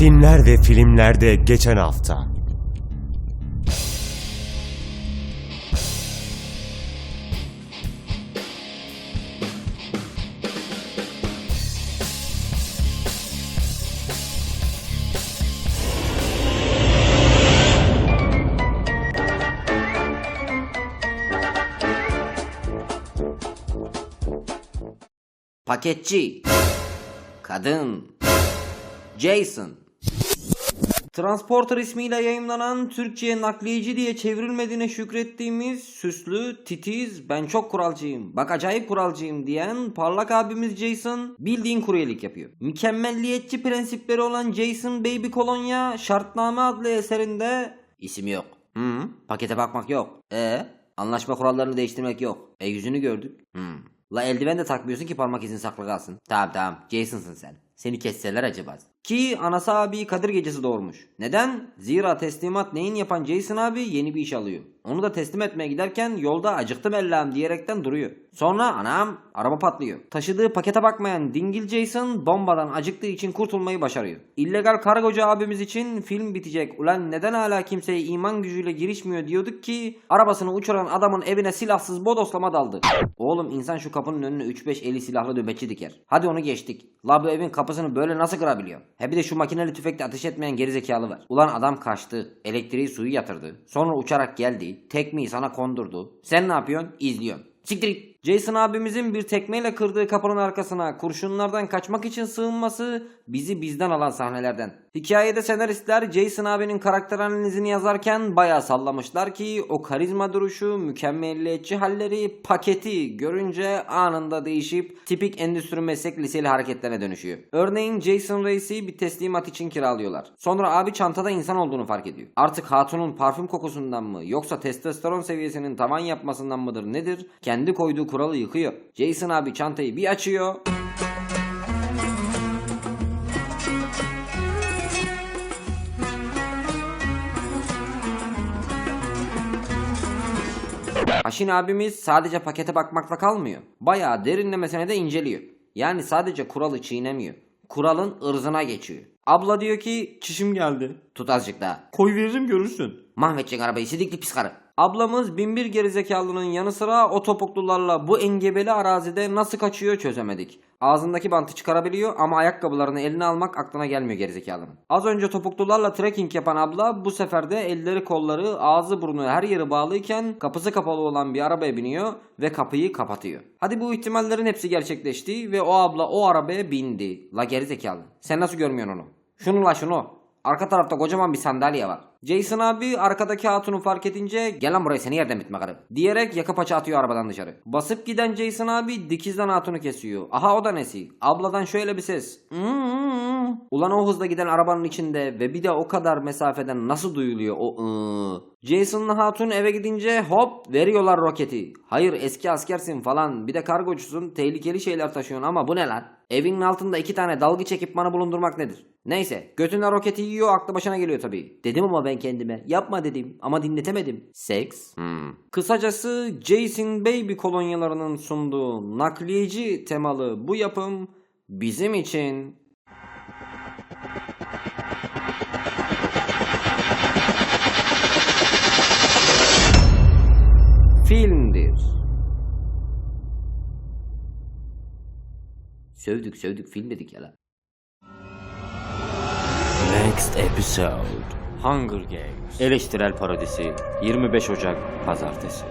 Filmler ve filmlerde geçen hafta. Paketçi. Kadın. Jason. Transporter ismiyle yayımlanan Türkçe'ye nakliyeci diye çevrilmediğine şükrettiğimiz süslü, titiz, ben çok kuralcıyım, bak acayip kuralcıyım diyen parlak abimiz Jason bildiğin kuryelik yapıyor. Mükemmelliyetçi prensipleri olan Jason Baby Kolonya Şartname adlı eserinde isim yok. Hı, pakete bakmak yok. E anlaşma kurallarını değiştirmek yok. E yüzünü gördük. Hı. La eldiven de takmıyorsun ki parmak izin saklı kalsın. Tamam tamam Jason'sın sen. Seni kesseler acaba. Ki anası abi Kadir gecesi doğurmuş. Neden? Zira teslimat neyin yapan Jason abi yeni bir iş alıyor. Onu da teslim etmeye giderken yolda acıktım ellam diyerekten duruyor. Sonra anam araba patlıyor. Taşıdığı pakete bakmayan dingil Jason bombadan acıktığı için kurtulmayı başarıyor. İllegal kargocu abimiz için film bitecek. Ulan neden hala kimseye iman gücüyle girişmiyor diyorduk ki arabasını uçuran adamın evine silahsız bodoslama daldı. Oğlum insan şu kapının önüne 3-5 eli silahlı nöbetçi diker. Hadi onu geçtik. La bu evin kapısını böyle nasıl kırabiliyor? He bir de şu makineli tüfekle ateş etmeyen gerizekalı var. Ulan adam kaçtı. Elektriği suyu yatırdı. Sonra uçarak geldi. Tekmeyi sana kondurdu. Sen ne yapıyorsun? İzliyorsun. Siktir. Jason abimizin bir tekmeyle kırdığı kapının arkasına kurşunlardan kaçmak için sığınması bizi bizden alan sahnelerden. Hikayede senaristler Jason abinin karakter analizini yazarken bayağı sallamışlar ki o karizma duruşu, mükemmelliyetçi halleri, paketi görünce anında değişip tipik endüstri meslek liseli hareketlerine dönüşüyor. Örneğin Jason Reis'i bir teslimat için kiralıyorlar. Sonra abi çantada insan olduğunu fark ediyor. Artık hatunun parfüm kokusundan mı yoksa testosteron seviyesinin tavan yapmasından mıdır nedir? Kendi koyduğu kuralı yıkıyor. Jason abi çantayı bir açıyor. Haşin abimiz sadece pakete bakmakla kalmıyor. Bayağı derinlemesine de inceliyor. Yani sadece kuralı çiğnemiyor. Kuralın ırzına geçiyor. Abla diyor ki çişim geldi. Tut azıcık daha. Koy veririm görürsün. Mahvedecek arabayı sidikli pis karı. Ablamız binbir gerizekalının yanı sıra o topuklularla bu engebeli arazide nasıl kaçıyor çözemedik. Ağzındaki bantı çıkarabiliyor ama ayakkabılarını eline almak aklına gelmiyor gerizekalının. Az önce topuklularla trekking yapan abla bu sefer de elleri kolları ağzı burnu her yeri bağlıyken kapısı kapalı olan bir arabaya biniyor ve kapıyı kapatıyor. Hadi bu ihtimallerin hepsi gerçekleşti ve o abla o arabaya bindi. La gerizekalı. Sen nasıl görmüyorsun onu? Şunu la şunu. Arka tarafta kocaman bir sandalye var. Jason abi arkadaki hatunu fark edince gel lan buraya seni yerden bitme karı diyerek yaka paça atıyor arabadan dışarı. Basıp giden Jason abi dikizden hatunu kesiyor. Aha o da nesi? Abladan şöyle bir ses. "Hmm." Ulan o hızla giden arabanın içinde ve bir de o kadar mesafeden nasıl duyuluyor o ıı? Jason'la hatun eve gidince hop veriyorlar roketi. Hayır eski askersin falan bir de kargocusun tehlikeli şeyler taşıyorsun ama bu ne lan? Evinin altında iki tane dalgıç ekipmanı bulundurmak nedir? Neyse götüne roketi yiyor aklı başına geliyor tabii. Dedim ama ben kendime yapma dedim ama dinletemedim. Seks? Hmm. Kısacası Jason Baby kolonyalarının sunduğu nakliyeci temalı bu yapım bizim için Sövdük sövdük film dedik ya lan. Next episode. Hunger Games. Eleştirel parodisi. 25 Ocak Pazartesi